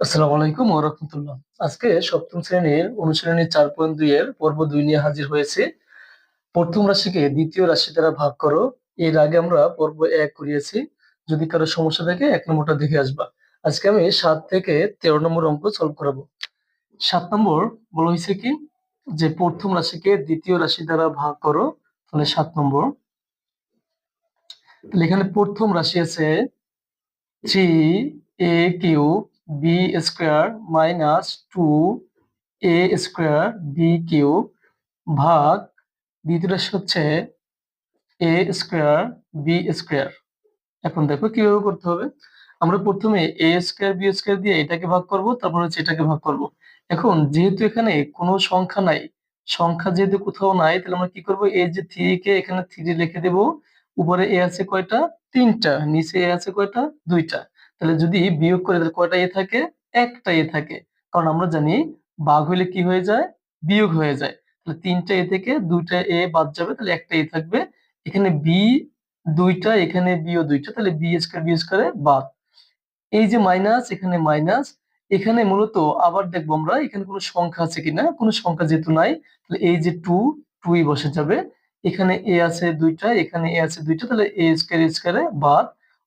আসসালামু আলাইকুম ওয়া রাহমাতুল্লাহ। আজকে সপ্তম শ্রেণির অনুশীলনী চার পয়েন্ট দুই এর পর্ব দুই নিয়ে হাজির হয়েছে। প্রথম রাশিকে দ্বিতীয় রাশি দ্বারা ভাগ করো। এর আগে আমরা পর্ব এক করিয়েছি। যদি কারও সমস্যা থাকে, এক নম্বরটা দেখে আসবা। আজকে আমি সাত থেকে তেরো নম্বর অঙ্ক সলভ করাবো। সাত নম্বর বলা হয়েছে কি যে প্রথম রাশিকে দ্বিতীয় রাশি দ্বারা ভাগ করো, তাহলে সাত নম্বর তাহলে এখানে প্রথম রাশি আছে three A cube B square minus two A square B cube ভাগ দ্বিতীয় রাশি হচ্ছে এ স্কোয়ার বি স্কোয়ার এখন দেখো কীভাবে করতে হবে? আমরা প্রথমে এ স্কোয়ার বি স্কোয়ার দিয়ে এটাকে ভাগ করব, তারপর হচ্ছে এটাকে ভাগ করব। এখন যেহেতু এখানে কোনো সংখ্যা নাই, সংখ্যা যেহেতু কোথাও নাই, তাহলে আমরা কি করব? এই যে থ্রি কে এখানে থ্রি লিখে দেব, উপরে এ আছে কয়টা? তিনটা, নিচে এ আছে কয়টা? দুইটা। তাহলে যদি বিয়োগ করে তাহলে কয়টা এ থাকে? একটা এ থাকে। কারণ আমরা জানি বাঘ হইলে কি হয়ে যায়? বিয়োগ হয়ে যায়। তাহলে তিনটা এ থেকে দুইটা এ বাদ যাবে, তাহলে একটা এ থাকবে। এখানে বি দুইটা, এখানে বিও দুইটা, তাহলে বি স্কয়ার বি স্কয়ারে বাদ। এই যে মাইনাস এখানে মাইনাস এখানে মূলত আবার দেখব আমরা এখানে কোনো সংখ্যা আছে কিনা? কোনো সংখ্যা যেহেতু নাই, তাহলে এই যে টু টুই বসে যাবে। এখানে এ আছে দুইটা, এখানে এ আছে দুইটা, তাহলে এ স্কয়ার স্কয়ারে বাদ।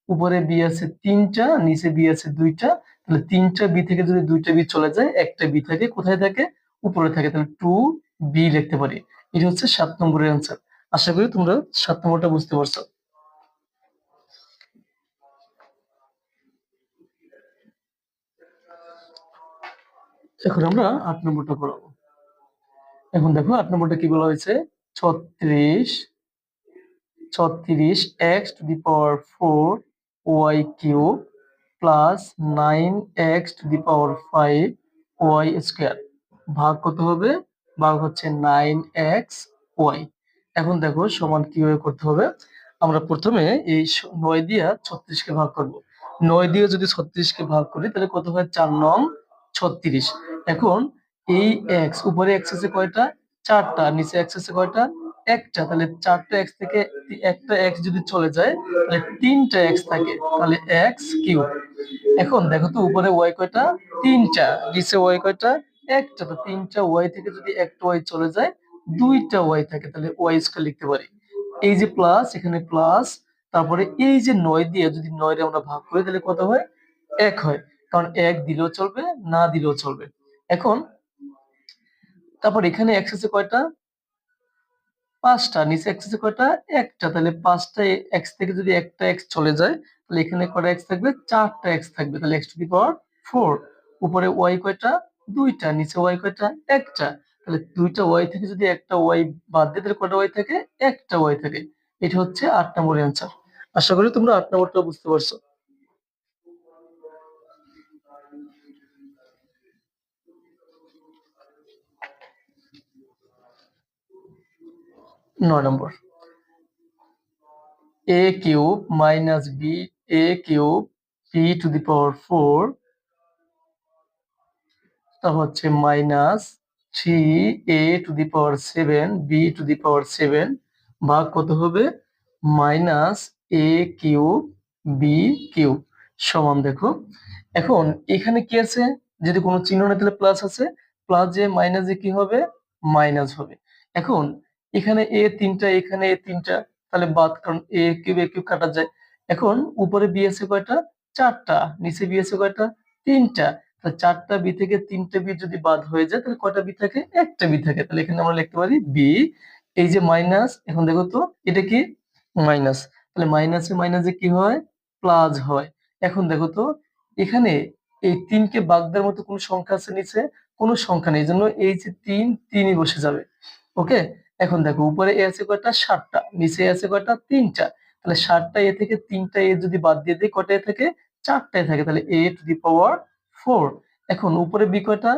উপরে বি আছে তিনটা নিচে বি আছে দুইটা তাহলে তিনটা বি থেকে যদি দুইটা বি চলে যায়, একটা বি থাকে, কোথায় থাকে? উপরে থাকে, তাহলে টু বি লিখতে পারি। এটা হচ্ছে সাত নম্বরের অ্যান্সার আশা করি তোমরা সাত নম্বরটা বুঝতে পারছ। এখন আমরা আট নম্বরটা পড়াবো। এখন দেখো, আট নম্বরটা কি বলা হয়েছে? ছত্রিশ ছত্রিশ X to the power four Y cube plus nine X to the power five Y square ভাগ কত হবে? ভাগ হচ্ছে নাইন এক্স ওয়াই এখন দেখো সমান কীভাবে করতে হবে। আমরা প্রথমে এই নয় দিয়া ছত্রিশকে ভাগ করব। নয় দিয়ে যদি ছত্রিশকে ভাগ করি, তাহলে কত হয়? চার নং ছত্রিশ। এখন এই এক্স উপরে এক্স আছে কয়টা? চারটা, নিচে এক্স আছে কয়টা? একটা, তাহলে চারটা এক্স থেকে একটা এক্স যদি চলে যায়, তাহলে তিনটা এক্স থাকে, তাহলে এক্স কিউব। এখন দেখো তো উপরে ওয়াই কয়টা? তিনটা। নিচে ওয়াই কয়টা? একটা। তো তিনটা ওয়াই থেকে যদি একটা ওয়াই চলে যায়, দুইটা ওয়াই থাকে, তাহলে ওয়াই স্কয়ার লিখতে পারি। এই যে প্লাস এখানে প্লাস তারপরে এই যে নয় দিয়ে যদি নয় আমরা ভাগ করি, তাহলে কত হয়? এক হয়। কারণ এক দিলেও চলবে, না দিলেও চলবে। এখন, তারপর এখানে এক্স আছে কয়টা? পাঁচটা, নিচে এক্স আছে কয়টা? একটা। তাহলে পাঁচটা এক্স থেকে যদি একটা এক্স চলে যায়, তাহলে এখানে কয়টা এক্স থাকবে? চারটা এক্স থাকবে। তাহলে X to the power four উপরে ওয়াই কয়টা? দুইটা। নিচে ওয়াই কয়টা? একটা। তাহলে দুইটা ওয়াই থেকে যদি একটা ওয়াই বাদ দিয়ে, তাহলে কয়টা ওয়াই থাকে? একটা ওয়াই থাকে। এটা হচ্ছে আট নম্বরের অ্যান্সার আশা করি তোমরা আট নম্বরটা বুঝতে পারছ। নয় নম্বর। A cube minus B a cube B to the power four তা হচ্ছে minus three A to the power seven B to the power seven ভাগ কত হবে? Minus A cube B cube সমান দেখো। এখন এখানে কি আছে? যদি কোনো চিহ্ন না তাহলে প্লাস আছে প্লাস যে মাইনাস যে কি হবে? মাইনাস হবে। এখন এখানে এ তিনটা, এখানে এ তিনটা, তাহলে বাদ, কারণ এ কিউব এ কিউব কাটা যায়। এখন উপরে বি আছে কয়টা? চারটা, নিচে বি আছে কয়টা? তিনটা। তাহলে চারটা বি থেকে তিনটা বি যদি বাদ হয়ে যায়, তাহলে কয়টা বি থাকে? একটা বি থাকে। তাহলে এখানে আমরা লিখতে পারি বি এই যে মাইনাস এখন দেখো তো, এটা কি? মাইনাস তাহলে মাইনাসে মাইনাসে কি হয়? প্লাস হয়। এখন দেখো তো, এখানে এই তিনকে বাদ দেওয়ার মতো কোনো সংখ্যা আছে নিচে? কোনো সংখ্যা নেই। জন্য এই যে তিন, তিনই বসে যাবে। ওকে এখন দেখো, উপরে এ আছে কয়টা? সাতটা। নিচে আছে কয়টা? তিনটা। তাহলে সাতটা এ থেকে তিনটা এ যদি বাদ দিয়ে দিই, কয়টা এ থাকে? চারটায় থাকে। তাহলে এ টু দি পাওয়ার ফোর এখন উপরে বি কয়টা?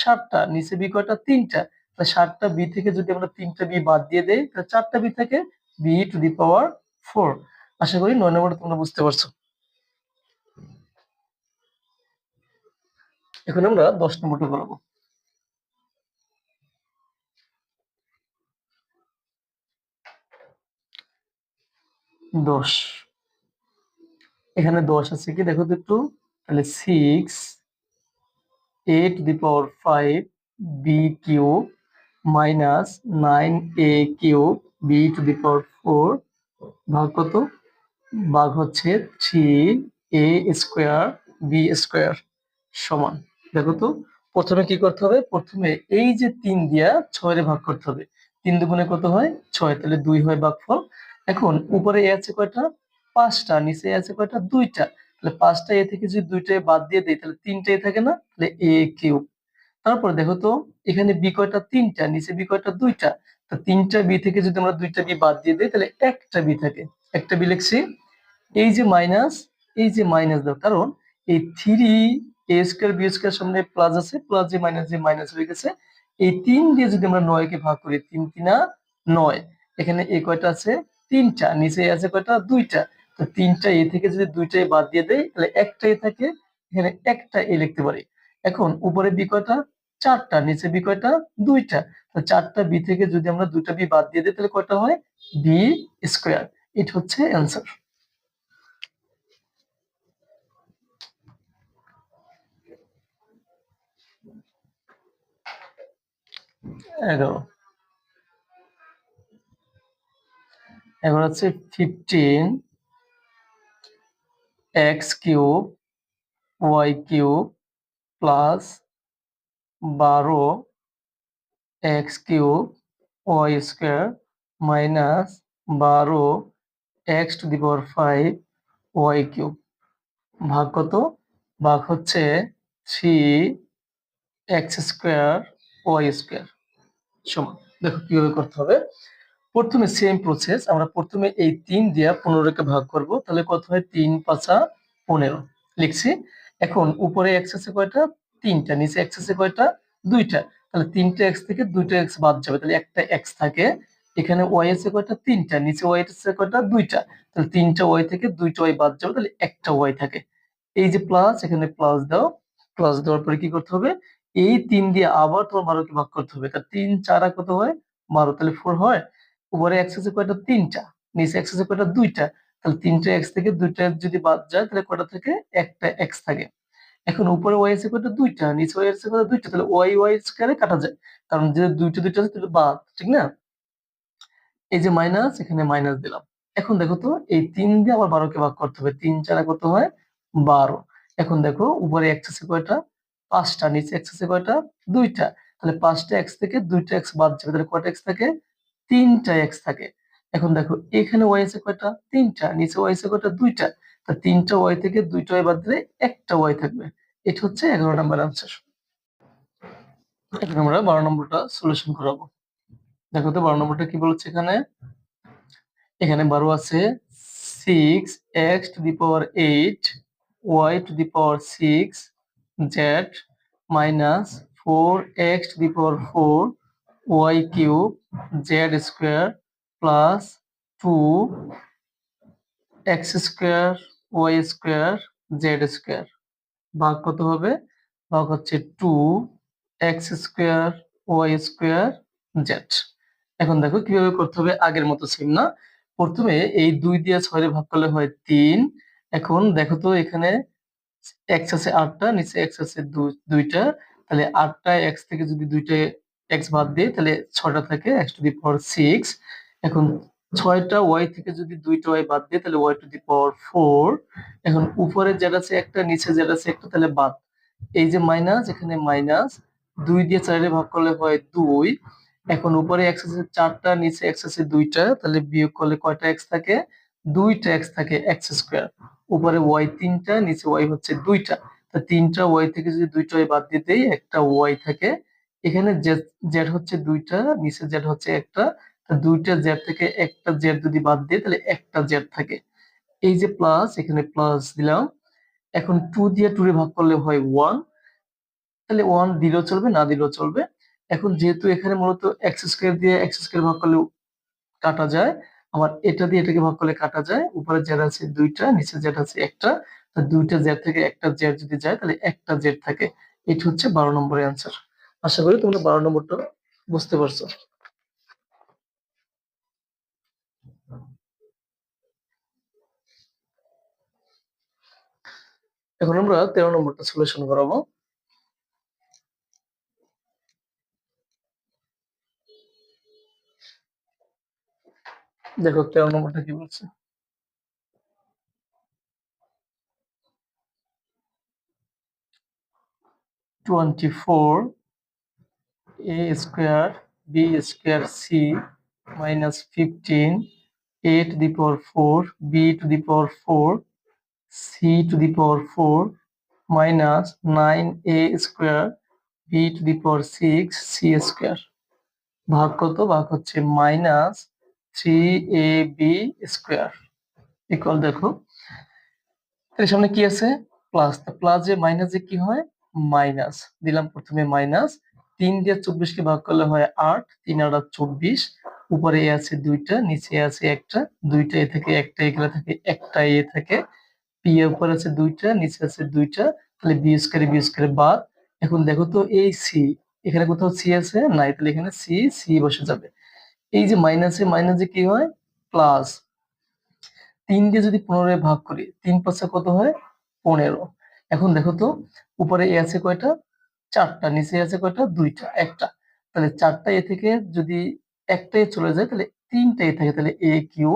সাতটা। নিচে বি কয়টা? তিনটা। তাহলে সাতটা বি থেকে যদি আমরা তিনটা বি বাদ দিয়ে দেই, তাহলে চারটা বি থেকে B to the power four আশা করি নয় নম্বরটা তোমরা বুঝতে পারছ। এখন আমরা দশ নম্বরটা করাবো দশ। এখানে দশ আছে কি? দেখো তো একটু। তাহলে six A to the power five B cube minus nine A cube B to the power four ভাগ কত? ভাগ হচ্ছে three A square B square সমান। দেখো তো, প্রথমে কি করতে হবে? প্রথমে এই যে তিন দিয়া ছয় ভাগ করতে হবে। তিন দুগুণে কত হয়? ছয়। তাহলে দুই হয় ভাগফল এখন উপরে এ আছে কয়টা? পাঁচটা, নিচে আছে কয়টা? দুইটা। তাহলে পাঁচটা এ থেকে যদি দুইটা বাদ দিয়ে দেয় তাহলে তিনটা এ থাকে না? তাহলে এ কিউব। তারপর দেখো তো, এখানে বি কয়টা? তিনটা, নিচে বি কয়টা? দুইটা। তো তিনটা বি থেকে যদি আমরা দুইটা বি বাদ দিয়ে দিই, তাহলে একটা বি থাকে। একটা বি লিখছি, এই যে মাইনাস, এই যে মাইনাস দাও। কারণ এই three A square, B square সামনে প্লাস আছে, প্লাস যে মাইনাস যে মাইনাস হয়ে গেছে, এই তিন দিয়ে যদি আমরা নয় কে ভাগ করি, তিন তিনা নয়। এখানে এ কয়টা আছে? তিনটা, নিচে আছে কয়টা? দুইটা। তো তিনটা এ থেকে যদি দুইটাই বাদ দিয়ে দেয় তাহলে একটাই থাকে, এখানে একটা এ লিখতে পারি। এখন উপরে বি কয়টা? চারটা, নিচে বি কয়টা? দুইটা। তো চারটা বি থেকে যদি আমরা দুইটা বি বাদ দিয়ে দিই, তাহলে কয়টা হয়? B square. এটা হচ্ছে অ্যান্সার। এগারো। এবার হচ্ছে fifteen X cube Y cube plus বারো X cube Y square minus বারো X to the power five Y cube ভাগ কত? ভাগ হচ্ছে three X square Y square সমান। দেখো কীভাবে করতে হবে। প্রথমে সেম প্রসেস আমরা প্রথমে এই তিন দিয়া পনেরোকে ভাগ করব, তাহলে কত হয়? তিন পাঁচা পনেরো। লিখছি, এখন উপরে এক্স আছে কয়টা? তিনটা, নিচে এক্স আছে কয়টা? দুইটা। তাহলে তিনটা এক্স থেকে দুইটা এক্স বাদ যাবে, তাহলে একটা এক্স থাকে, এখানে ওয়াই আছে কয়টা? তিনটা, নিচে ওয়াই আছে কয়টা? দুইটা। তাহলে তিনটা ওয়াই থেকে দুইটা ওয়াই বাদ যাবে, তাহলে একটা ওয়াই থাকে। এই যে প্লাস এখানে প্লাস দাও। প্লাস দেওয়ার পরে কি করতে হবে? এই তিন দিয়ে আবার তোমার বারোকে ভাগ করতে হবে। তা তিন চারা কত হয়? বারো। তাহলে ফোর হয়? উপরে এক্স আছে কয়টা তিনটা, নিচে এক্স আছে কয়টা দুইটা, তাহলে তিনটা এক্স থেকে দুইটা যদি বাদ যায়, তাহলে কয়টা থেকে? একটা এক্স থাকে। এখন উপরে ওয়াই আছে কয়টা দুইটা, নিচে ওয়াই আছে কয়টা দুইটা, তাহলে ওয়াই ওয়াই স্কয়ারে কাটা যায়। কারণ যে দুইটা দুইটা আছে, তাহলে বাদ, ঠিক না? এই যে মাইনাস এখানে মাইনাস দিলাম। এখন দেখো তো, এই তিন দিয়ে আবার বারোকে ভাগ করতে হবে। তিন চারা কত হয়? বারো। এখন দেখো, উপরে এক্স আছে কয়টা পাঁচটা, নিচে এক্স আছে কয়টা দুইটা। তাহলে পাঁচটা এক্স থেকে দুইটা এক্স বাদ যাবে। তাহলে কয়টা এক্স থাকে? তিনটা এক্স থাকে। এখন দেখো, এখানে ওয়াই আছে কয়টা? তিনটা, নিচে ওয়াই আছে কয়টা? দুইটা। তা তিনটা ওয়াই থেকে দুইটা ওয়াই বাদ দিলে একটা ওয়াই থাকবে। এটা হচ্ছে এগারো নম্বর আনসার এখন আমরা বারো নম্বরটা সলিউশন করাবো। দেখো তো, বারো নম্বরটা কি বলছে এখানে? এখানে বারো আছে six X to the power eight Y to the power six Z minus four X to the power four Y cube Z square plus two X square Y square Z square ভাগ কত হবে? ভাগ হচ্ছে two X square Y square Z এখন দেখো কীভাবে করতে হবে? আগের মতো সেম না। প্রথমে এই দুই দিয়ে ছয় ভাগ করলে হয় তিন। এখন দেখো তো এখানে এক্স আছে আটটা, নিচে এক্স আছে দুইটা। তাহলে আটটা এক্স থেকে যদি দুইটা এক্স বাদ দিই তাহলে ছয়টা থাকে X to the power six এখন ছয়টা ওয়াই থেকে যদি দুইটা ওয়াই বাদ দিয়ে তাহলে Y to the power four এখন উপরে যেটা আছে একটা, নিচে যেটা আছে একটা, তাহলে বাদ। এই যে মাইনাস এখানে মাইনাস দুই দিয়ে চারে ভাগ করলে হয় দুই। এখন উপরে এক্স আছে চারটা, নিচে এক্স আছে দুইটা, তাহলে বিয়োগ করলে কয়টা এক্স থাকে? দুইটা এক্স থাকে এক্স স্কোয়ার উপরে ওয়াই তিনটা, নিচে ওয়াই হচ্ছে দুইটা। তা তিনটা ওয়াই থেকে যদি দুইটা ওয়াই বাদ দিয়ে একটা ওয়াই থাকে এখানে জেড হচ্ছে দুইটা, নিচে জেড হচ্ছে একটা। দুইটা জেড থেকে একটা জেড যদি বাদ দিই, তাহলে একটা জেড থাকে। এই যে প্লাস এখানে প্লাস দিলাম। এখন টু দিয়ে টু ভাগ করলে হয় ওয়ান তাহলে ওয়ান দিলেও চলবে, না দিলেও চলবে। এখন যেহেতু এখানে মূলত এক্স স্কোয়ার দিয়ে এক্স স্কোয়ার ভাগ করলে কাটা যায়, আবার এটা দিয়ে এটাকে ভাগ করলে কাটা যায়। উপরে জেড আছে দুইটা, নিচে জেড আছে একটা। দুইটা জেড থেকে একটা জেড যদি যায়, তাহলে একটা জেড থাকে। এটা হচ্ছে বারো নম্বরের অ্যান্সার আশা করি তোমরা বারো নম্বরটা বুঝতে পারছ। এখন আমরা তেরো নম্বরটা সলিউশন করাবো। দেখো তেরো নম্বরটা কি বলছে? Twenty four A square B square C minus fifteen A to the power four B to the power four C to the power four minus nine A square B to the power six C square ভাগ কত? ভাগ হচ্ছে minus three A B square equal দেখো। এর সামনে কি আছে? Plus প্লাসে মাইনাসে কি হয়? মাইনাস দিলাম প্রথমে মাইনাস তিন দিয়ে চব্বিশকে ভাগ করলে হয় আট, তিন আট চব্বিশ। উপরে এ আছে দুইটা, নিচে আছে একটা, দুইটা এ থেকে একটা, এগুলা থাকে একটা এ থাকে। পি এর উপর আছে দুইটা, নিচে আছে দুইটা, তাহলে বি স্কোয়ারে বি স্কোয়ারে বাদ। এখন দেখো তো এই সি এখানে কোথাও সি আছে? নাই, তাহলে এখানে সি সি বসে যাবে। এই যে মাইনাসে মাইনাসে কি হয়? প্লাস তিন দিয়ে যদি পনেরো ভাগ করি, তিন পাঁচে কত হয়? পনেরো। এখন দেখো তো, উপরে এ আছে কয়টা? চারটা, নিচে আছে কয়টা? দুইটা, একটা। তাহলে চারটা এ থেকে যদি একটাই চলে যায়, তাহলে তিনটা এ থাকে। তাহলে এ কিউ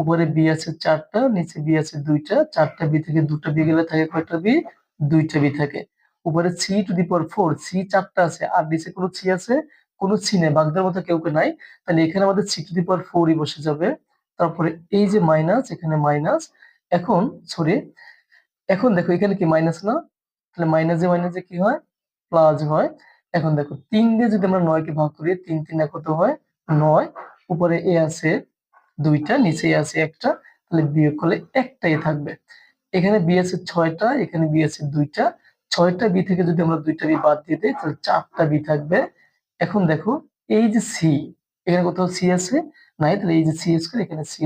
উপরে বি আছে চারটা, নিচে বি আছে দুইটা, চারটা বি থেকে দুটা বি গেলে থাকে কয়টা বি? দুইটা বি থাকে। উপরে C to the power four, C চারটা আছে, আর নিচে কোনো সি আছে? কোনো সি নেই বাগদার মতো কেউ কেউ নাই। তাহলে এখানে আমাদের সি টু দি পাওয়ার ফোরই বসে যাবে। তারপরে এই যে মাইনাস, এখানে মাইনাস। এখন, সরি, এখন দেখো এখানে কি মাইনাস না? তাহলে মাইনাসে মাইনাসে কি হয়? প্লাস হয়। এখন দেখো, তিন দিয়ে যদি আমরা নয়কে ভাগ করি, তিন তিন কত হয়? নয়। উপরে এ আছে দুইটা, নিচে আছে একটা, তাহলে বিয়োগ করলে একটাই থাকবে। এখানে বি আছে ছয়টা, এখানে বি আছে দুইটা। ছয়টা বি থেকে যদি আমরা দুইটা বি বাদ দিয়ে দিই, তাহলে চারটা বি থাকবে। এখন দেখো, এই যে সি এখানে কোথাও সি আছে? নাই, তাহলে এই যে সি স্কোয়ার এখানে সি